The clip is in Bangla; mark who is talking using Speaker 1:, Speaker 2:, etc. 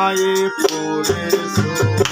Speaker 1: ঘুমায়ে পড়েছো।